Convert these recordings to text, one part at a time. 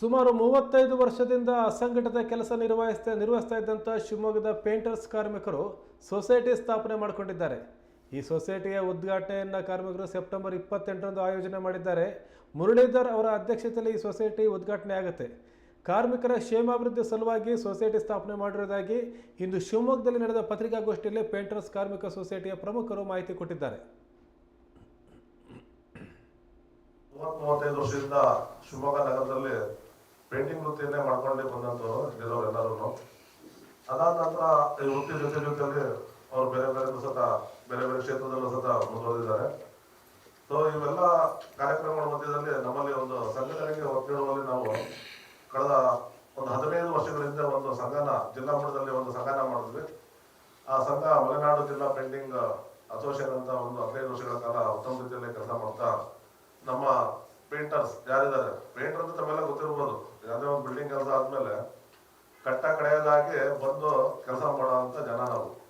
ಸುಮಾರು ಮೂವತ್ತೈದು ವರ್ಷದಿಂದ ಅಸಂಘಟಿತ ಕೆಲಸ ನಿರ್ವಹಿಸ್ತಾ ನಿರ್ವಹಿಸ್ತಾ ಇದ್ದಂಥ ಶಿವಮೊಗ್ಗದ ಪೇಂಟರ್ಸ್ ಕಾರ್ಮಿಕರು ಸೊಸೈಟಿ ಸ್ಥಾಪನೆ ಮಾಡಿಕೊಂಡಿದ್ದಾರೆ. ಈ ಸೊಸೈಟಿಯ ಉದ್ಘಾಟನೆಯನ್ನು ಕಾರ್ಮಿಕರು ಸೆಪ್ಟೆಂಬರ್ ಇಪ್ಪತ್ತೆಂಟರಂದು ಆಯೋಜನೆ ಮಾಡಿದ್ದಾರೆ. ಮುರಳೀಧರ್ ಅವರ ಅಧ್ಯಕ್ಷತೆಯಲ್ಲಿ ಈ ಸೊಸೈಟಿ ಉದ್ಘಾಟನೆ ಆಗುತ್ತೆ. ಕಾರ್ಮಿಕರ ಕ್ಷೇಮಾಭಿವೃದ್ಧಿ ಸಲುವಾಗಿ ಸೊಸೈಟಿ ಸ್ಥಾಪನೆ ಮಾಡಿರುವುದಾಗಿ ಇಂದು ಶಿವಮೊಗ್ಗದಲ್ಲಿ ನಡೆದ ಪತ್ರಿಕಾಗೋಷ್ಠಿಯಲ್ಲಿ ಪೇಂಟರ್ಸ್ ಕಾರ್ಮಿಕ ಸೊಸೈಟಿಯ ಪ್ರಮುಖರು ಮಾಹಿತಿ ಕೊಟ್ಟಿದ್ದಾರೆ. ಮೂವತ್ ಮೂವತ್ತೈದು ವರ್ಷದಿಂದ ಶಿವಮೊಗ್ಗ ನಗರದಲ್ಲಿ ಪೇಂಟಿಂಗ್ ವೃತ್ತಿಯನ್ನೇ ಮಾಡ್ಕೊಂಡೇ ಬಂದಂತವ್ರು ಎಲ್ಲರೂ ಅದಾದ ನಂತರ ಈ ವೃತ್ತಿ ಜೊತೆ ಜೊತೆಯಲ್ಲಿ ಅವರು ಬೇರೆ ಬೇರೆ ಸತ ಬೇರೆ ಬೇರೆ ಕ್ಷೇತ್ರದಲ್ಲೂ ಸತ ಮುಂದುವರೆದಿದ್ದಾರೆ. ಸೊ ಇವೆಲ್ಲ ಕಾರ್ಯಕ್ರಮಗಳ ಮಧ್ಯದಲ್ಲಿ ನಮ್ಮಲ್ಲಿ ಒಂದು ಸಂಘಟನೆಗೆ ಒತ್ತು ನೀಡುವಲ್ಲಿ ನಾವು ಕಳೆದ ಒಂದು ಹದಿನೈದು ವರ್ಷಗಳಿಂದ ಒಂದು ಸಂಘನ, ಜಿಲ್ಲಾ ಮಟ್ಟದಲ್ಲಿ ಒಂದು ಸಂಘನ ಮಾಡಿದ್ವಿ. ಆ ಸಂಘ ಮಲೆನಾಡು ಜಿಲ್ಲಾ ಪೇಂಟಿಂಗ್ ಅಸೋಸಿಯೇಷನ್ ಅಂತ ಒಂದು ಹದಿನೈದು ವರ್ಷಗಳ ಕಾಲ ಉತ್ತಮ ರೀತಿಯಲ್ಲಿ ಕೆಲಸ ಮಾಡ್ತಾ ನಮ್ಮ ಪೇಂಟರ್ಸ್ ಯಾರಿದ್ದಾರೆ? ಪೇಂಟರ್ ಅಂತ ತಮ್ಮೆಲ್ಲ ಗೊತ್ತಿರ್ಬೋದು. ಯಾವುದೇ ಒಂದು ಬಿಲ್ಡಿಂಗ್ ಕೆಲಸ ಆದ್ಮೇಲೆ ಕಟ್ಟ ಕಡೆಯದಾಗಿ ಬಂದು ಕೆಲಸ ಮಾಡುವಂತ ಜನ ನಾವು.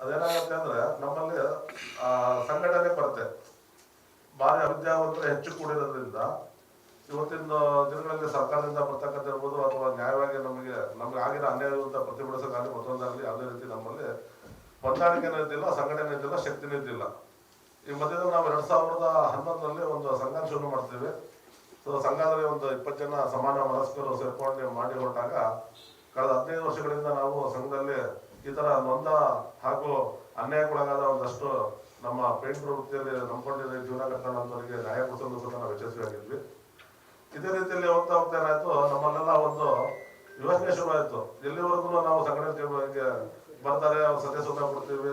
ಅದೇನಾಗುತ್ತೆ ಅಂದ್ರೆ ನಮ್ಮಲ್ಲಿ, ಆ, ಸಂಘಟನೆ ಕೊರತೆ ಭಾರಿ ಅವಿದ್ಯಾವಂತರು ಹೆಚ್ಚು ಕೂಡಿರೋದ್ರಿಂದ ಇವತ್ತಿನ ದಿನಗಳಲ್ಲಿ ಸರ್ಕಾರದಿಂದ ಬರ್ತಕ್ಕಂಥ ಇರ್ಬೋದು ಅಥವಾ ನ್ಯಾಯವಾಗಿ ನಮಗೆ, ನಮ್ಗೆ ಆಗಿರೋ ಅಂತ ಪ್ರತಿಭಟಿಸೋಕ್ಕಾಗಲಿ ಮತ್ತೊಂದಾಗಲಿ ಯಾವುದೇ ರೀತಿ ನಮ್ಮಲ್ಲಿ ಹೊಂದಾಣಿಕೆನೂ ಇದ್ದಿಲ್ಲ, ಸಂಘಟನೆ ಇದ್ದಿಲ್ಲ, ಶಕ್ತಿನೂ ಇದ್ದಿಲ್ಲ. ಈ ಮಧ್ಯದಲ್ಲಿ ನಾವು ಎರಡ್ ಸಾವಿರದ ಹನ್ನೊಂದರಲ್ಲಿ ಒಂದು ಸಂಘ ಶುರು ಮಾಡ್ತೀವಿ. ಸೊ, ಸಂಘದಲ್ಲಿ ಒಂದು ಇಪ್ಪತ್ತು ಜನ ಸಮಾನ ಮನಸ್ಕರು ಸೇರ್ಕೊಂಡು ಮಾಡಿ ಹೊರಟಾಗ ಕಳೆದ ಹದಿನೈದು ವರ್ಷಗಳಿಂದ ನಾವು ಸಂಘದಲ್ಲಿ ಈ ತರ ನೊಂದ ಹಾಗೂ ಅನ್ಯಾಯಕ್ಕೊಳಗಾದ ಒಂದಷ್ಟು ನಮ್ಮ ಪೇಂಟ್ ವೃತ್ತಿಯಲ್ಲಿ ನಂಬಿಕೊಂಡಿದ್ದ ಜೀವನ ಕಟ್ಕೊಂಡವರಿಗೆ ನ್ಯಾಯ ಕೊಡಿಸಲು ಸಹ ನಾವು ಯಶಸ್ವಿಯಾಗಿದ್ವಿ ಇದೇ ರೀತಿಯಲ್ಲಿ ಹೋಗ್ತಾ ಹೋಗ್ತಾ ಏನಾಯ್ತು, ನಮ್ಮಲ್ಲೆಲ್ಲ ಒಂದು ಯೋಚನೆ ಶುರುವಾಯಿತು ಎಲ್ಲಿವರೆಗೂ ನಾವು ಸಂಘಟನೆ ಬರ್ತಾರೆ ಅವ್ರು ಸದಸ್ಯ ಕೊಡ್ತೀವಿ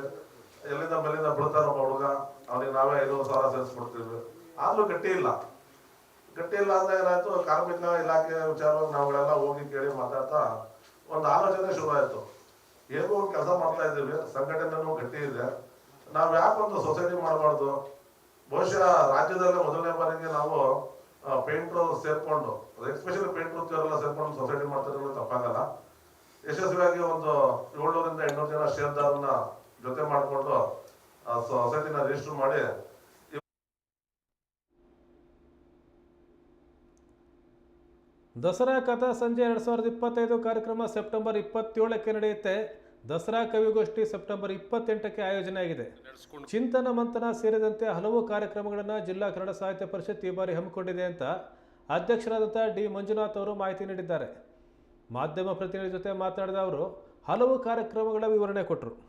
ಎಲ್ಲಿಂದ ಮೇಲಿಂದ ಬಿಡ್ತಾರ ಒಬ್ಬ ಹುಡುಗ, ಅವನಿಗೆ ನಾವೇ ಐದು ಸಾವಿರ ಸೇರಿಸ್ಬಿಡ್ತೀವಿ. ಆದ್ರೂ ಗಟ್ಟಿ ಇಲ್ಲ. ಗಟ್ಟಿ ಇಲ್ಲ ಅಂದಾಗ ಏನಾಯ್ತು? ಕಾರ್ಮಿಕ ಇಲಾಖೆ ವಿಚಾರವಾಗಿ ನಾವುಗಳೆಲ್ಲ ಹೋಗಿ ಕೇಳಿ ಮಾತಾಡ್ತಾ ಒಂದು ಆಲೋಚನೆ ಶುರುವಾಯ್ತು. ಹೇಗೋ ಒಂದು ಕೆಲಸ ಮಾಡ್ತಾ ಇದ್ದೀವಿ, ಸಂಘಟನೆನೂ ಗಟ್ಟಿ ಇದೆ. ನಾವು ಯಾಕೆ ಒಂದು ಸೊಸೈಟಿ ಮಾಡಬಾರ್ದು? ಬಹುಶಃ ರಾಜ್ಯದಲ್ಲೇ ಮೊದಲನೇ ಬಾರಿಗೆ ನಾವು ಪೇಂಟ್ರು ಸೇರ್ಕೊಂಡು ಎಸ್ಪೆಷಲಿ ಪೇಂಟ್ ವೃತ್ತಿಯವರೆಲ್ಲ ಸೇರ್ಕೊಂಡು ಸೊಸೈಟಿ ಮಾಡ್ತಾರೆ ತಪ್ಪಾಗಲ್ಲ. ಯಶಸ್ವಿಯಾಗಿ ಒಂದು ಏಳ್ನೂರಿಂದ ಎಂಟುನೂರು ಜನ ಷೇರ್ದಾರನ್ನ ಜೊತೆ ಮಾಡಿಕೊಂಡು ಸೊಸೈಟಿನ ರಿಜಿಸ್ಟರ್ ಮಾಡಿ ದಸರಾ ಕಥಾ ಸಂಜೆ ಎರಡು ಸಾವಿರದ ಇಪ್ಪತ್ತೈದು ಕಾರ್ಯಕ್ರಮ ಸೆಪ್ಟೆಂಬರ್ ಇಪ್ಪತ್ತೇಳಕ್ಕೆ ನಡೆಯುತ್ತೆ. ದಸರಾ ಕವಿಗೋಷ್ಠಿ ಸೆಪ್ಟೆಂಬರ್ ಇಪ್ಪತ್ತೆಂಟಕ್ಕೆ ಆಯೋಜನೆ ಆಗಿದೆ. ಚಿಂತನ ಮಂಥನ ಸೇರಿದಂತೆ ಹಲವು ಕಾರ್ಯಕ್ರಮಗಳನ್ನು ಜಿಲ್ಲಾ ಕನ್ನಡ ಸಾಹಿತ್ಯ ಪರಿಷತ್ ಈ ಬಾರಿ ಹಮ್ಮಿಕೊಂಡಿದೆ ಅಂತ ಅಧ್ಯಕ್ಷರಾದಂಥ ಡಿ ಮಂಜುನಾಥ್ ಅವರು ಮಾಹಿತಿ ನೀಡಿದ್ದಾರೆ. ಮಾಧ್ಯಮ ಪ್ರತಿನಿಧಿ ಜೊತೆ ಮಾತನಾಡಿದ ಅವರು ಹಲವು ಕಾರ್ಯಕ್ರಮಗಳ ವಿವರಣೆ ಕೊಟ್ಟರು